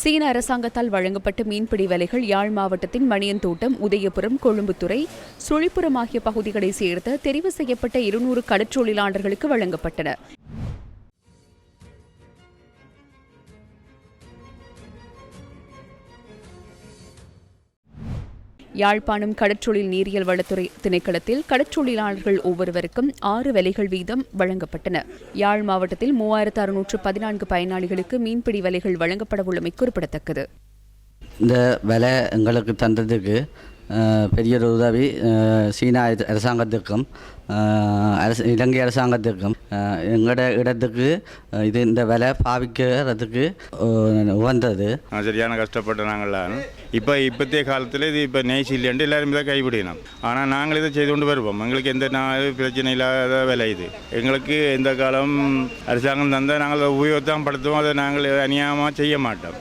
சீன அரசாங்கத்தால் வழங்கப்பட்ட மீன்பிடி வலைகள் யாழ் மாவட்டத்தின் மணியந்தோட்டம் உதயபுரம் கொழும்புத்துறை சுழிப்புரம் ஆகிய பகுதிகளை சேர்ந்த தெரிவு செய்யப்பட்ட இருநூறு கடற்றொழிலாளர்களுக்கு வழங்கப்பட்டன. யாழ்ப்பாணம் கடற்றொழில் நீரியல் வளத்துறை திணைக்களத்தில் கடற்றொழிலாளர்கள் ஒவ்வொருவருக்கும் ஆறு வலைகள் வீதம் வழங்கப்பட்டன. யாழ் மாவட்டத்தில் மூவாயிரத்து அறுநூற்று பதினான்கு பயனாளிகளுக்கு மீன்பிடி வலைகள் வழங்கப்படவுள்ளமை குறிப்பிடத்தக்கது. இந்த விலை எங்களுக்கு தந்ததுக்கு பெரிய ஒரு உதவி சீனா அரசாங்கத்துக்கும் அரசு இலங்கை அரசாங்கத்துக்கும் எங்களோட இடத்துக்கு இது இந்த விலை பாவிக்கிறதுக்கு உகந்தது சரியான கஷ்டப்பட்டு நாங்கள்லாம் இப்போ இப்போத்தைய காலத்தில் இது இப்போ நெய்ஸ் இல்லைன்ட்டு எல்லாரும் இதை கைவிடணும். ஆனால் நாங்கள் இதை செய்து கொண்டு வருவோம். எங்களுக்கு எந்த பிரச்சனை இல்லாத விலை இது. எங்களுக்கு எந்த காலம் அரசாங்கம் தந்தால் நாங்கள் அதை உபயோகத்தான் படுத்துவோம். அதை நாங்கள் அநியாயமாக செய்ய மாட்டோம்.